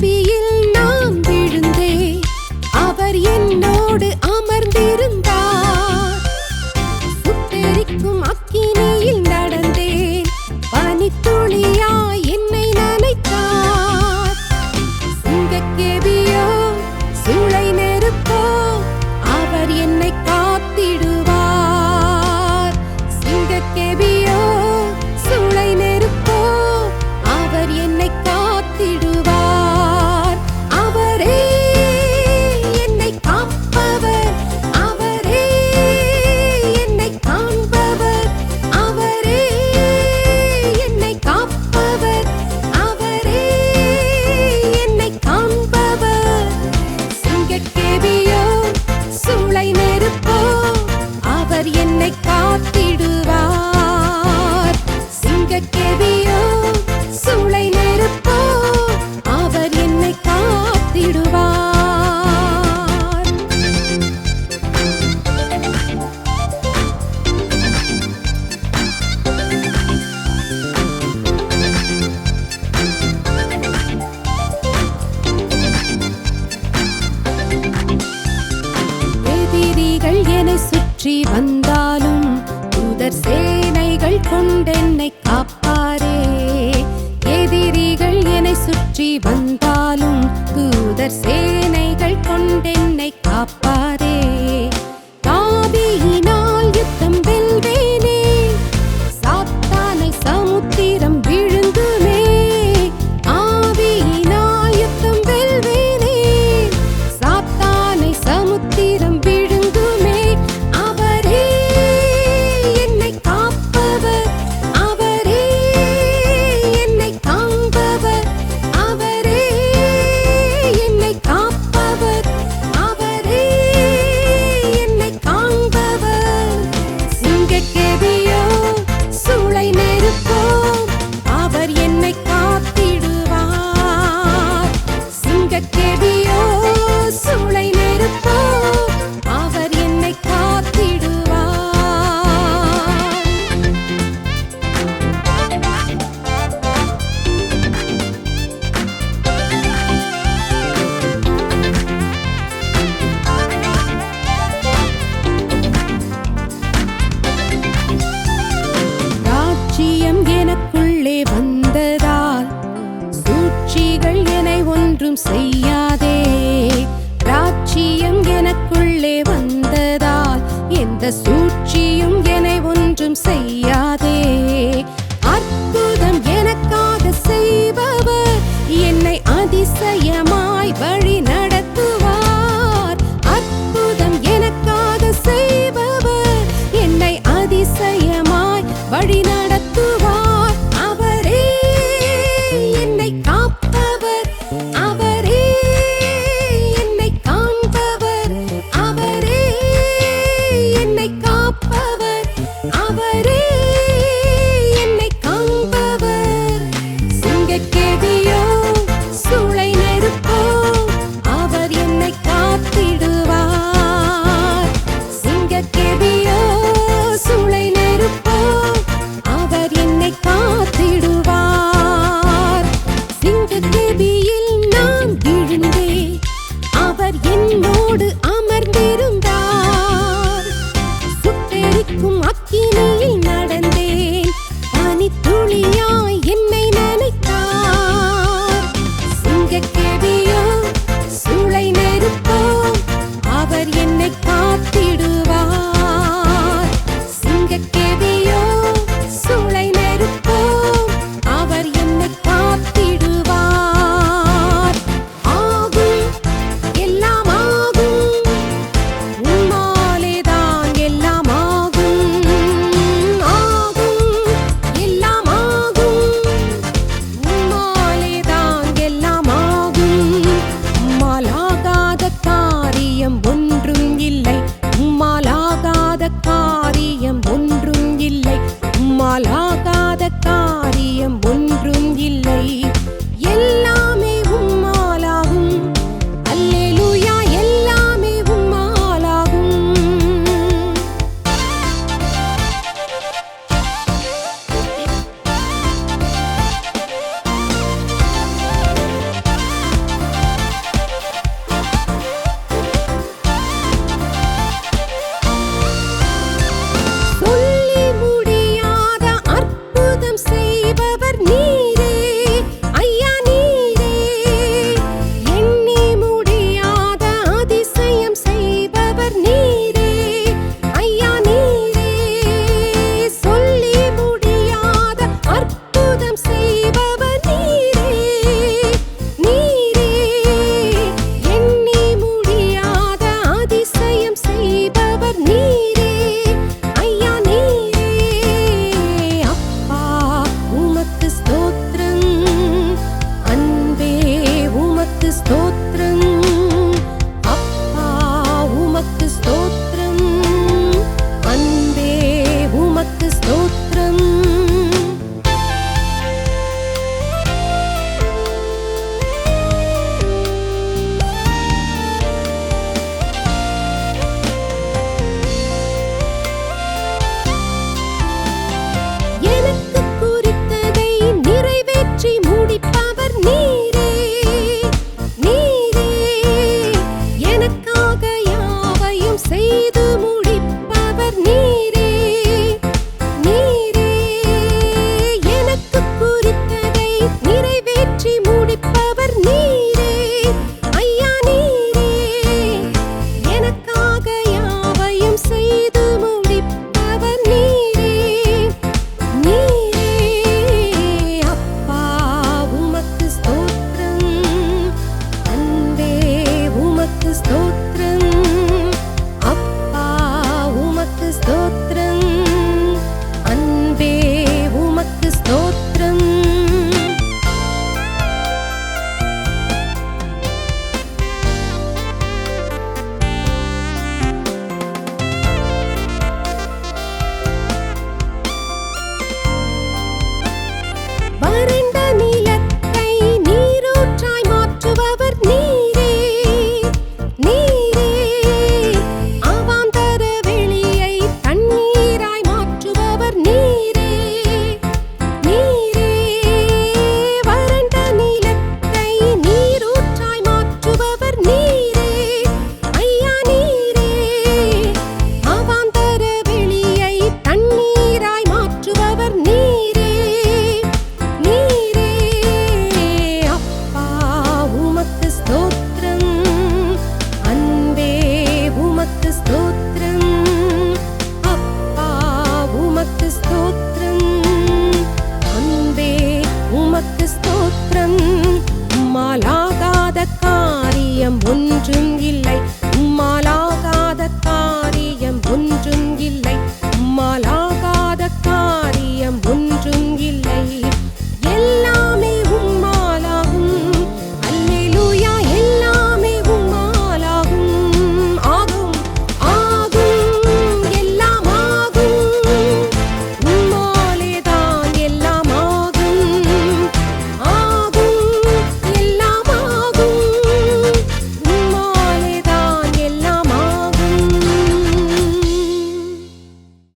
be you. சுற்றி வந்தாலும் தூதர் சேனைகள் கொண்டென்னை காப்பாரே எதிரிகள் என்னை சுற்றி வந்தாலும் தூதர் சேனைகள் கொண்டென்னை காப்பார் ஒன்றும் செய்யாதே. ராஜ்ஜியம் எனக்குள்ளே வந்ததால் எந்த சூழ்ச்சியும் அரைக்கும் அக்கினி